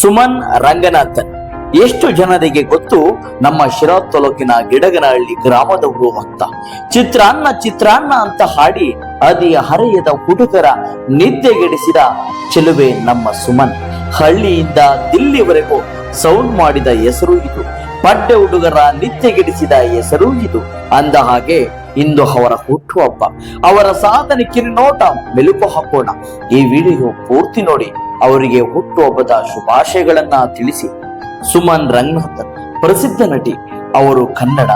ಸುಮನ್ ರಂಗನಾಥನ್. ಎಷ್ಟು ಜನರಿಗೆ ಗೊತ್ತು? ನಮ್ಮ ಶಿರಾ ತಾಲೂಕಿನ ಗಿಡಗನಹಳ್ಳಿ ಗ್ರಾಮದವರು ಅಂತ ಚಿತ್ರಾನ್ನ ಚಿತ್ರಾನ್ನ ಅಂತ ಹಾಡಿ ಅದಿ ಹರೆಯದ ಹುಡುಗರ ನಿದ್ದೆಗೆಡಿಸಿದ ಚೆಲುವೆ ನಮ್ಮ ಸುಮನ್. ಹಳ್ಳಿಯಿಂದ ದಿಲ್ಲಿವರೆಗೂ ಸೌಂಡ್ ಮಾಡಿದ ಹೆಸರು ಇದು. ಪಡ್ಡೆ ಹುಡುಗರ ನಿದ್ದೆಗೆಡಿಸಿದ ಹೆಸರು ಇದು. ಅಂದ ಹಾಗೆ ಇಂದು ಅವರ ಹುಟ್ಟುಹಬ್ಬ, ಅವರ ಸಾಧನೆ ಕಿರಿನೋಟ ಮೆಲುಕು ಹಾಕೋಣ. ಈ ವಿಡಿಯೋ ಪೂರ್ತಿ ನೋಡಿ, ಅವರಿಗೆ ಹುಟ್ಟುಹಬ್ಬದ ಶುಭಾಶಯಗಳನ್ನ ತಿಳಿಸಿ. ಸುಮನ್ ರಂಗನಾಥನ್ ಪ್ರಸಿದ್ಧ ನಟಿ, ಅವರು ಕನ್ನಡ,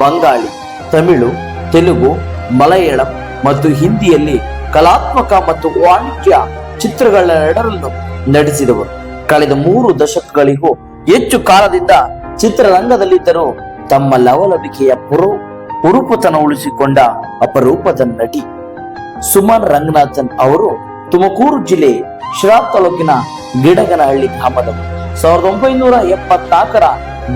ಬಂಗಾಳಿ, ತಮಿಳು, ತೆಲುಗು, ಮಲಯಾಳಂ ಮತ್ತು ಹಿಂದಿಯಲ್ಲಿ ಕಲಾತ್ಮಕ ಮತ್ತು ವಾಣಿಜ್ಯ ಚಿತ್ರಗಳೆರಡರಲ್ಲೂ ನಟಿಸಿದವರು. ಕಳೆದ ಮೂರು ದಶಕಗಳಿಗೂ ಹೆಚ್ಚು ಕಾಲದಿಂದ ಚಿತ್ರರಂಗದಲ್ಲಿದ್ದರೂ ತಮ್ಮ ಲವಲವಿಕೆಯ ಪುರು ಹುರುಪುತನ ಉಳಿಸಿಕೊಂಡ ಅಪರೂಪದ ನಟಿ ಸುಮನ್ ರಂಗನಾಥನ್ ಅವರು ತುಮಕೂರು ಜಿಲ್ಲೆ ಶಿರಾ ತಾಲೂಕಿನ ಗಿಡಗನಹಳ್ಳಿ ಗ್ರಾಮದವರು ಸಾವಿರದ ಒಂಬೈನೂರ ಎಪ್ಪತ್ನಾಲ್ಕರ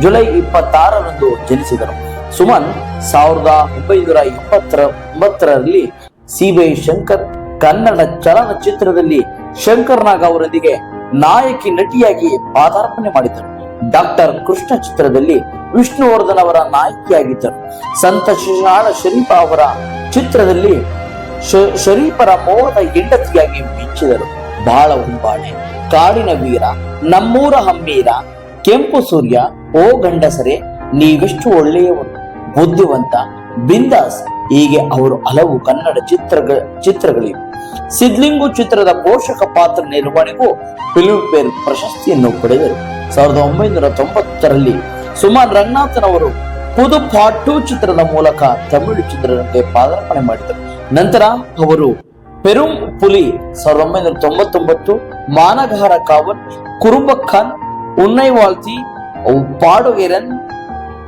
ಜುಲೈ ಇಪ್ಪತ್ತಾರರಂದು ಜನಿಸಿದರು. ಸುಮನ್ ಸಾವಿರದ ಒಂಬೈನೂರ ಎಪ್ಪತ್ತರ ಒಂಬತ್ತರಲ್ಲಿ ಸಿಬಿಐ ಶಂಕರ್ ಕನ್ನಡ ಚಲನಚಿತ್ರದಲ್ಲಿ ಶಂಕರ್ನಾಗ್ ಅವರೊಂದಿಗೆ ನಾಯಕಿ ನಟಿಯಾಗಿ ಪಾದಾರ್ಪಣೆ ಮಾಡಿದರು. ಡಾಕ್ಟರ್ ಕೃಷ್ಣ ಚಿತ್ರದಲ್ಲಿ ವಿಷ್ಣುವರ್ಧನ್ ಅವರ ನಾಯಕಿಯಾಗಿದ್ದರು. ಸಂತ ಶಿಶಾಳ ಶರೀಫ ಅವರ ಚಿತ್ರದಲ್ಲಿ ಶರೀಫರ ಮೋಹದ ಹೆಂಡತಿಯಾಗಿ ಮಿಂಚಿದರು ಬಾಳ ಉಂಬಾಣೆ ಕಾಡಿನ ವೀರ, ನಮ್ಮೂರ ಹಮ್ಮೀರ ಕೆಂಪು ಸೂರ್ಯ, ಓ ಗಂಡಸರೆ, ನೀವಿಷ್ಟು ಒಳ್ಳೆಯವರು ಬುದ್ಧಿವಂತ, ಬಿಂದಾಸ್. ಹೀಗೆ ಅವರು ಹಲವು ಕನ್ನಡ ಚಿತ್ರ ಚಿತ್ರಗಳಿವೆ. ಸಿದ್ಲಿಂಗು ಚಿತ್ರದ ಪೋಷಕ ಪಾತ್ರ ನಿರ್ವಹಣೆಗೂ ಫಿಲ್ಮ್ ಫೇರ್ ಪ್ರಶಸ್ತಿಯನ್ನು ಪಡೆದರು. ಸಾವಿರದ ಒಂಬೈನೂರ ತೊಂಬತ್ತರಲ್ಲಿ ಸುಮಾನ್ ರಂಗನಾಥನ್ ಅವರು ಪುದು ಪಾಟು ಚಿತ್ರದ ಮೂಲಕ ತಮಿಳು ಚಿತ್ರರಂಗಕ್ಕೆ ಪಾದಾರ್ಪಣೆ ಮಾಡಿದರು. ನಂತರ ಅವರು ಪೆರುಂ ಪುಲಿ ಸಾವಿರದ ಒಂಬೈನೂರ ತೊಂಬತ್ತೊಂಬತ್ತು ಮಾನಗಾರ ಕಾವಲ್ ಕುರುಬಖಾನ್ ಉನ್ನೈವಾಲ್ತಿ, ಪಾಡುಗೆರನ್,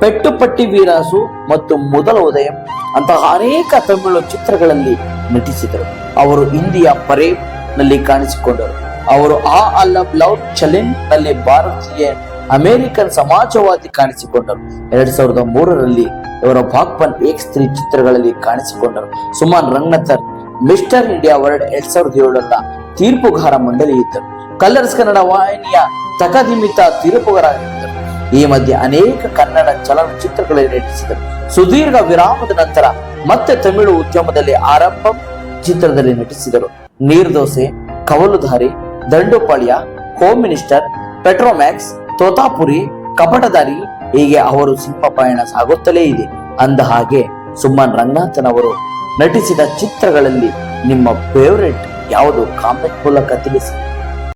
ಪೆಟ್ಟುಪಟ್ಟಿ ವೀರಾಸು ಮತ್ತು ಮೊದಲ ಉದಯಂ ಅಂತಹ ಅನೇಕ ತಮಿಳು ಚಿತ್ರಗಳಲ್ಲಿ ನಟಿಸಿದರು. ಅವರು ಹಿಂದಿಯ ಪರೇಡ್ನಲ್ಲಿ ಕಾಣಿಸಿಕೊಂಡರು. ಅವರು ಆ ಅಲ್ಲ ಲವ್ ಚಲೆಂಜ್ನಲ್ಲಿ ಭಾರತೀಯ ಅಮೆರಿಕನ್ ಸಮಾಜವಾದಿ ಕಾಣಿಸಿಕೊಂಡರು. ಎರಡ್ ಸಾವಿರದ ಮೂರರಲ್ಲಿ ಇವರ ಬಾಗ್ಪನ್ ಏಕ್ ಸ್ತ್ರೀ ಚಿತ್ರಗಳಲ್ಲಿ ಕಾಣಿಸಿಕೊಂಡರು. Suman Ranganathan mister India world ಎರಡ್ ಸಾವಿರದ ಏಳರ ತೀರ್ಪುಗಾರ ಮಂಡಳಿ ಇದ್ದರು. ಕಲರ್ಸ್ ಕನ್ನಡ ವಾಹಿನಿಯ ತಕದಿಮಿತ ತೀರ್ಪುಗಾರಾಗಿದ್ದರು ಈ ಮಧ್ಯೆ ಅನೇಕ ಕನ್ನಡ ಚಲನಚಿತ್ರಗಳಲ್ಲಿ ನಟಿಸಿದರು. ಸುದೀರ್ಘ ವಿರಾಮದ ನಂತರ ಮತ್ತೆ ತಮಿಳು ಉದ್ಯಮದಲ್ಲಿ ಆರಂಭ ಚಿತ್ರದಲ್ಲಿ ನಟಿಸಿದರು. Neer Dose Kavaludaari Dandupalya home minister Petromax Thothapuri Kapatadhaari ಹೀಗೆ ಅವರು ಸಿಂಹ ಪಯಣ ಸಾಗುತ್ತಲೇ ಇದೆ. ಅಂದ ಹಾಗೆ ಸುಮ್ಮನ್ ರಂಗನಾಥನ್ ಅವರು ನಟಿಸಿದ ಚಿತ್ರಗಳಲ್ಲಿ ನಿಮ್ಮ ಫೇವರೇಟ್ ಯಾವುದು? ಕಾಮೆಂಟ್ ಮೂಲಕ ತಿಳಿಸಿ.